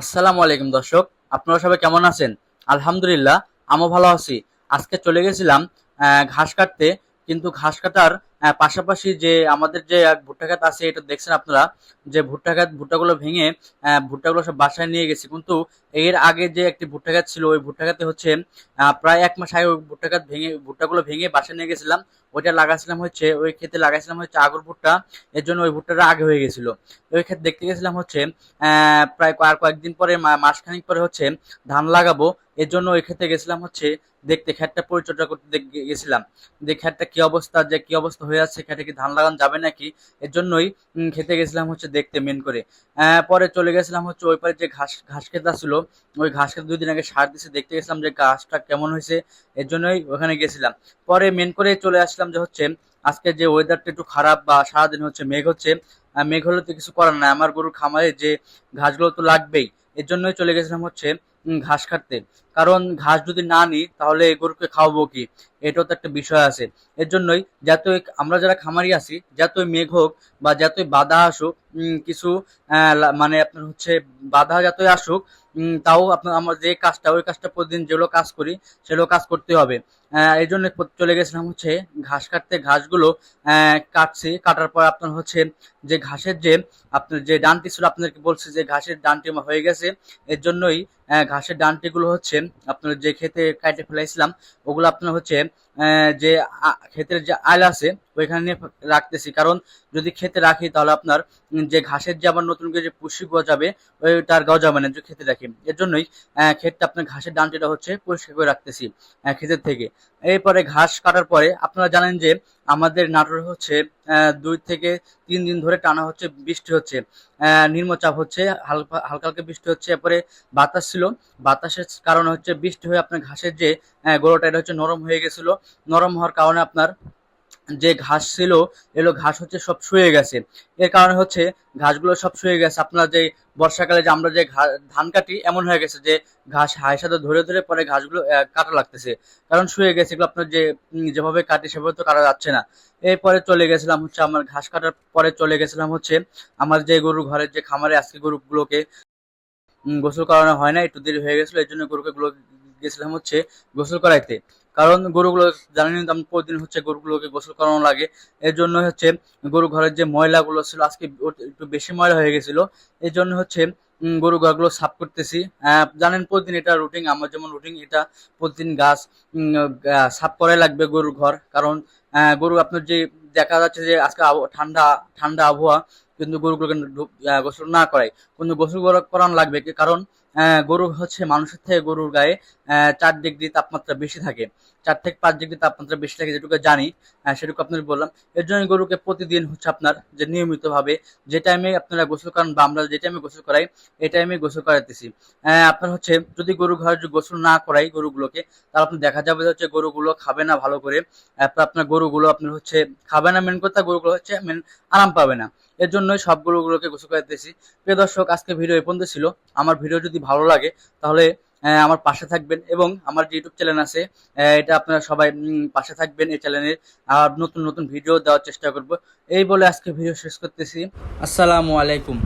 আসসালামু আলাইকুম দর্শক, আপনারা সবাই কেমন আছেন? আলহামদুলিল্লাহ, আমিও ভালো আছি। আজকে চলে গেছিলাম ঘাস কাটতে, কিন্তু ঘাস কাটার পাশাপাশি যে আমাদের যে ভুট্টা খাত আছে, এটা দেখছেন আপনারা? যে ভুট্টা ক্ষেত ভুট্টাগুলো ভেঙে ভুট্টাগুলো সব বাসায় নিয়ে গেছি। কিন্তু এর আগে যে একটি ভুট্টা গাছ ছিল, ওই ভুট্টা ক্ষেতে হচ্ছে প্রায় এক মাস আগে ওই ভুট্টা ক্ষেত ভেঙে, ভুট্টাগুলো ভেঙে বাসায় নিয়ে গেছিলাম। ওইটা লাগাইছিলাম হচ্ছে, ওই ক্ষেতে লাগাইছিলাম হচ্ছে আগর ভুট্টা। এর জন্য ওই ভুট্টাটা আগে হয়ে গেছিল। ওই ক্ষেত দেখতে গেছিলাম হচ্ছে প্রায় আর কয়েকদিন পরে মাসখানেক পরে হচ্ছে ধান লাগাবো। এর জন্য ওই ক্ষেতে গেছিলাম হচ্ছে, দেখতে ক্ষেতটা পরিচর্যা করতে গেছিলাম। যে ক্ষেতটা কি অবস্থা, যে কি অবস্থা হয়ে আছে, ক্ষেতে কি ধান লাগানো যাবে নাকি? এর জন্যই খেতে গেছিলাম হচ্ছে দেখতে মেন করে। পরে চলে গেছিলাম হচ্ছে ওই পারে যে ঘাস ঘাস খেতে ছিল ওই ঘাস খেতে দুদিন আগে সার দিছে, দেখতে গেছিলাম যে ঘাসটা কেমন হয়েছে, এর জন্যই ওখানে গেছিলাম। পরে মেন করে চলে আসলাম যে হচ্ছে, আজকে যে ওয়েদারটা একটু খারাপ বা সারাদিন হচ্ছে মেঘ হচ্ছে মেঘ হলে তো কিছু করার নাই। আমার গরুর খামারে যে ঘাসগুলো তো লাগবেই, এর জন্যই চলে গেছিলাম হচ্ছে ঘাস কাটতে কারণ ঘাস যদি না নিই, তাহলে এই গরুকে খাওয়াবো কি? এটাও তো একটা বিষয় আছে। এর জন্যই যাতে আমরা যারা খামারি আছি যতই মেঘ হোক বা যাতে বাধা আসুক কিছু মানে আপনার হচ্ছে বাধা যতই আসুক তাও আপনার আমার যে কাজটা, ওই কাজটা প্রতিদিন যেগুলো কাজ করি, সেগুলো কাজ করতে হবে। এই জন্য চলে গেছিলাম হচ্ছে ঘাস কাটতে ঘাসগুলো কাটছি। কাটার পর আপনার হচ্ছে যে ঘাসের যে আপনার যে ডানটি ছিল, আপনাদেরকে বলছি যে ঘাসের ডানটি হয়ে গেছে। এর জন্যই ঘাসের ডানটিগুলো হচ্ছে আপনার যে খেতে কাটে ফেলাইছিলাম, ওগুলো আপনার হচ্ছে যে ক্ষেতের যে আল আছে, ওইখানে রাখতেছি। কারণ যদি ক্ষেতে রাখি, তাহলে আপনার যে ঘাসের যে আবার নতুন করে যে পুষ্টি গজাবে ওইটার গজাবে না যে ক্ষেতে রাখি। এর জন্যই ক্ষেতটা আপনার ঘাসের ডানটিটা হচ্ছে পরিষ্কার করে রাখতেছি ক্ষেতের থেকে। এরপরে ঘাস কাটার পরে আপনারা জানেন যে আমাদের নাটোর হচ্ছে দুই থেকে তিন দিন ধরে টানা হচ্ছে, বৃষ্টি হচ্ছে। নিম্নচাপ হচ্ছে, হালকা হালকা হালকা বৃষ্টি হচ্ছে, এরপরে বাতাস ছিল। বাতাসের কারণে হচ্ছে বৃষ্টি হয়ে আপনার ঘাসের যে গোড়াটা, এটা হচ্ছে নরম হয়ে গেছিল। নরম হওয়ার কারণে আপনার যে ঘাস ছিল, এগুলো ঘাস হচ্ছে সব শুয়ে গেছে। এর কারণে হচ্ছে ঘাসগুলো সব শুয়ে গেছে। আপনার যে বর্ষাকালে যে আমরা যে ধান কাটি, এমন হয়ে গেছে যে ঘাস হায় সাথে ধরে ধরে পরে ঘাসগুলো কাটা লাগতেছে। কারণ শুয়ে গেছে, এগুলো আপনার যে যেভাবে কাটি সেভাবে তো কাটা যাচ্ছে না। এরপরে চলে গেছিলাম হচ্ছে আমার ঘাস কাটার পরে চলে গেছিলাম হচ্ছে আমার যে গরু ঘরের যে খামারে আজকে গরুগুলোকে গোসল করানো হয় না, একটু দেরি হয়ে গেছিল, এর জন্য গরুকে গেছিলাম হচ্ছে গোসল করাইতে। কারণ গরুগুলো, জানেন আমি প্রতিদিন হচ্ছে গরুগুলোকে গোসল করানো লাগে। এর জন্য হচ্ছে গরু ঘরের যে ময়লাগুলো ছিল, আজকে একটু বেশি ময়লা হয়ে গেছিল। এই জন্য হচ্ছে গরু ঘরগুলো সাফ করতেছি। জানেন প্রতিদিন এটা রুটিন আমার যেমন রুটিন এটা প্রতিদিন গাছ সাফ করাই লাগবে গরুর ঘর। কারণ গরু আপনার যে, দেখা যাচ্ছে যে আজকে ঠান্ডা ঠান্ডা আবহাওয়া, কিন্তু গরুগুলোকে গোসল না করাই কিন্তু গোসল করা- করানো লাগবে। কারণ গরু হচ্ছে মানুষের থেকে গরুর গায়ে চার ডিগ্রি তাপমাত্রা বেশি থাকে। চার থেকে পাঁচ ডিগ্রি তাপমাত্রা বেশি থাকে যেটুকু জানি সেটুকু আপনার বললাম। এর জন্য গরুকে প্রতিদিন হচ্ছে আপনার যে নিয়মিত ভাবে যে টাইমে আপনারা গোসল করান বা আমরা যে টাইমে গোসল করাই, এই টাইমে গোসল করাইতেছি। আপনার হচ্ছে যদি গরু ঘর গোসল না করাই গরুগুলোকে, তাহলে আপনার দেখা যাবে হচ্ছে গরুগুলো খাবে না ভালো করে। আপনার গরুগুলো আপনার হচ্ছে খাবে না মেন কথা গরুগুলো হচ্ছে মেন আরাম পাবে না। এর জন্যই সব গরুগুলোকে গোসল করাইতেছি। প্রিয় দর্শক, আজকে ভিডিও এই পর্যন্ত ছিল। আমার ভিডিও যদি ভালো লাগে, তাহলে আমার পাশে থাকবেন এবং আমার যে ইউটিউব চ্যানেল আছে এটা আপনারা সবাই পাশে থাকবেন এই চ্যানেলে আর নতুন নতুন ভিডিও দেওয়ার চেষ্টা করব। এই বলে আজকে ভিডিও শেষ করতেছি। আসসালামু আলাইকুম।